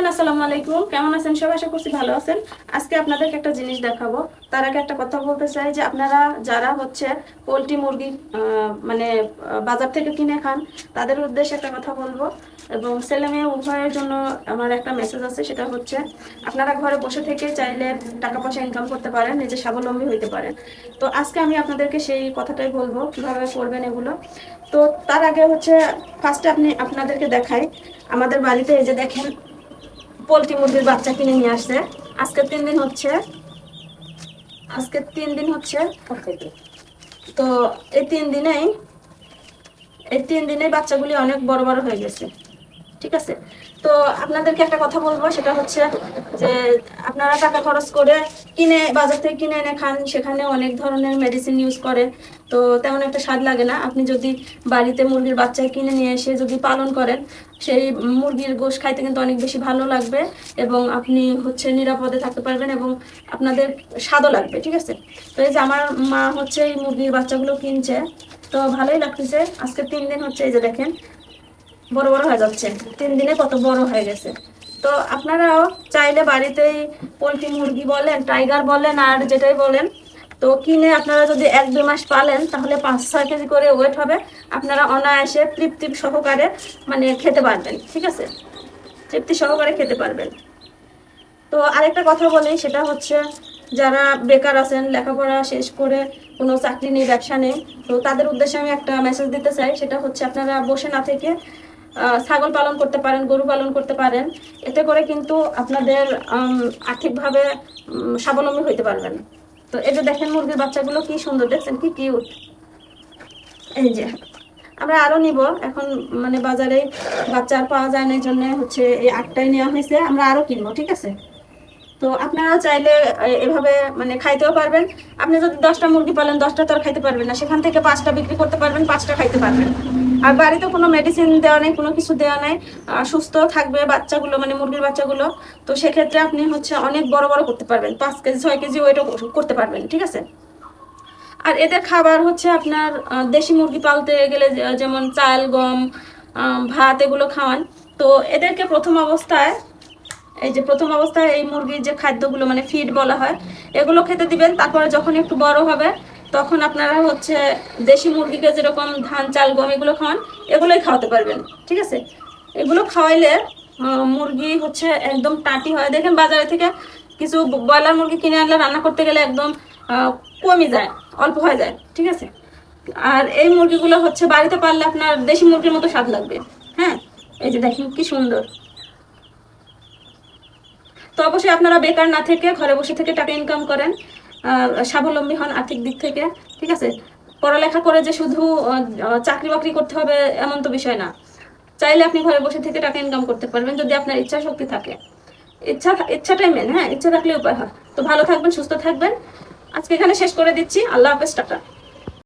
Everyone, আসসালামু আলাইকুম। কেমন আছেন? সবাই আশা করছি ভালো আছেন। আজকে আপনাদেরকে একটা জিনিস দেখাবো। তার আগে একটা কথা বলতে চাই যে আপনারা যারা হচ্ছে পোলট্রি মুরগি মানে বাজার থেকে কিনে খান, তাদের উদ্দেশ্যে একটা কথা বলব। এবং ছেলে মেয়ে উভয়ের জন্য আমার একটা মেসেজ আছে, সেটা হচ্ছে আপনারা ঘরে বসে থেকে চাইলে টাকা পয়সা ইনকাম করতে পারেন, নিজে স্বাবলম্বী হইতে পারেন। তো আজকে আমি আপনাদেরকে সেই কথাটাই বলব, কীভাবে করবেন এগুলো। তো তার আগে হচ্ছে ফার্স্টে আপনি আপনাদেরকে দেখাই। আমাদের বাড়িতে এই যে দেখেন পোলট্রি মুরগির বাচ্চা কিনে নিয়ে আসছে। আজকে তিন দিন হচ্ছে, আজকে তিন দিন হচ্ছে তো এই তিন দিনেই, এই তিন দিনে বাচ্চাগুলি অনেক বড় বড় হয়ে গেছে। ঠিক আছে? তো আপনাদেরকে একটা কথা বলব, সেটা হচ্ছে যে আপনারা টাকা খরচ করে কিনে, বাজার থেকে কিনে এনে খান, সেখানে অনেক ধরনের মেডিসিন ইউজ করে, তো তেমন একটা স্বাদ লাগে না। আপনি যদি বাড়িতে মুরগির বাচ্চা কিনে নিয়ে এসে যদি পালন করেন, সেই মুরগির গোশ খাইতে কিন্তু অনেক বেশি ভালো লাগবে এবং আপনি হচ্ছে নিরাপদে থাকতে পারবেন এবং আপনাদের স্বাদও লাগবে, ঠিক আছে? তো এই যে আমার মা হচ্ছে এই মুরগির বাচ্চাগুলো কিনছে, তো ভালোই লাগতেছে। আজকে তিন দিন হচ্ছে এই যে দেখেন বড় বড় হয়ে যাচ্ছে। তিন দিনে কত বড় হয়ে গেছে। তো আপনারাও চাইলে বাড়িতেই পোলট্রি মুরগি বলেন, টাইগার বলেন, আর যেটাই বলেন, তো কিনে আপনারা যদি এক দুই মাস পালেন, তাহলে পাঁচ ছয় কেজি করে ওয়েট হবে। আপনারা অনায়াসে তৃপ্তি সহকারে মানে খেতে পারবেন, ঠিক আছে? তৃপ্তি সহকারে খেতে পারবেন। তো আরেকটা কথা বলি, সেটা হচ্ছে যারা বেকার আছেন, লেখাপড়া শেষ করে কোনো চাকরি নেই, ব্যবসা নেই, তো তাদের উদ্দেশ্যে আমি একটা মেসেজ দিতে চাই, সেটা হচ্ছে আপনারা বসে না থেকে ছাগল পালন করতে পারেন, গরু পালন করতে পারেন, এতে করে কিন্তু আপনাদের আর্থিকভাবে স্বাবলম্বী হইতে পারবেন। তো এই যে দেখেন মুরগির বাচ্চাগুলো কি সুন্দর, দেখছেন কি কিউট এই যে, আমরা আরও নিব। এখন মানে বাজারে বাচ্চা আর পাওয়া যায় না, এই জন্য হচ্ছে এই আটটাই নেওয়া হয়েছে। আমরা আরও কিনবো, ঠিক আছে? তো আপনারা চাইলে এভাবে মানে খাইতেও পারবেন। আপনি যদি দশটা মুরগি পালেন, দশটা তো আর খাইতে পারবেন না। সেখান থেকে পাঁচটা বিক্রি করতে পারবেন, পাঁচটা খাইতে পারবেন। আর বাড়িতে কোনো মেডিসিন দেওয়া নেই, কোনো কিছু দেওয়া নেই। সুস্থ থাকবে বাচ্চাগুলো মানে মুরগির বাচ্চাগুলো। তো সেক্ষেত্রে আপনি হচ্ছে অনেক বড় বড় করতে পারবেন। পাঁচ কেজি, ছয় কেজি ওইটা করতে পারবেন, ঠিক আছে? আর এদের খাবার হচ্ছে আপনার দেশি মুরগি পালতে গেলে যেমন চাল, গম ভাত এগুলো খাওয়ান। তো এদেরকে প্রথম অবস্থায়, এই যে প্রথম অবস্থায় এই মুরগির যে খাদ্যগুলো মানে ফিড বলা হয়, এগুলো খেতে দিবেন। তারপরে যখন একটু বড় হবে তখন আপনারা হচ্ছে দেশি মুরগিকে যেরকম ধান, চাল, গম এগুলো খাওয়ান, এগুলোই খাওয়াতে পারবেন, ঠিক আছে? এগুলো খাওয়াইলে মুরগি হচ্ছে একদম টাটি হয়। দেখেন বাজারে থেকে কিছু ব্রয়লার মুরগি কিনে আনলে রান্না করতে গেলে একদম কমে যায়, অল্প হয়ে যায়, ঠিক আছে? আর এই মুরগিগুলো হচ্ছে বাড়িতে পারলে আপনার দেশি মুরগির মতো স্বাদ লাগবে হ্যাঁ? এই যে দেখেন কি সুন্দর। তো অবশ্যই আপনারা বেকার না থেকে ঘরে বসে থেকে টাকা ইনকাম করেন। স্বাবলম্বী হন আর্থিক দিক থেকে, ঠিক আছে? পড়ালেখা করে যে শুধু চাকরি বাকরি করতে হবে এমন তো বিষয় না। চাইলে আপনি ঘরে বসে থেকে টাকা ইনকাম করতে পারবেন যদি আপনার ইচ্ছা শক্তি থাকে। ইচ্ছা, ইচ্ছাটাই মেন হ্যাঁ? ইচ্ছা থাকলে উপায় হয়। তো ভালো থাকবেন, সুস্থ থাকবেন। আজকে এখানে শেষ করে দিচ্ছি। আল্লাহ হাফেজ, টাটা।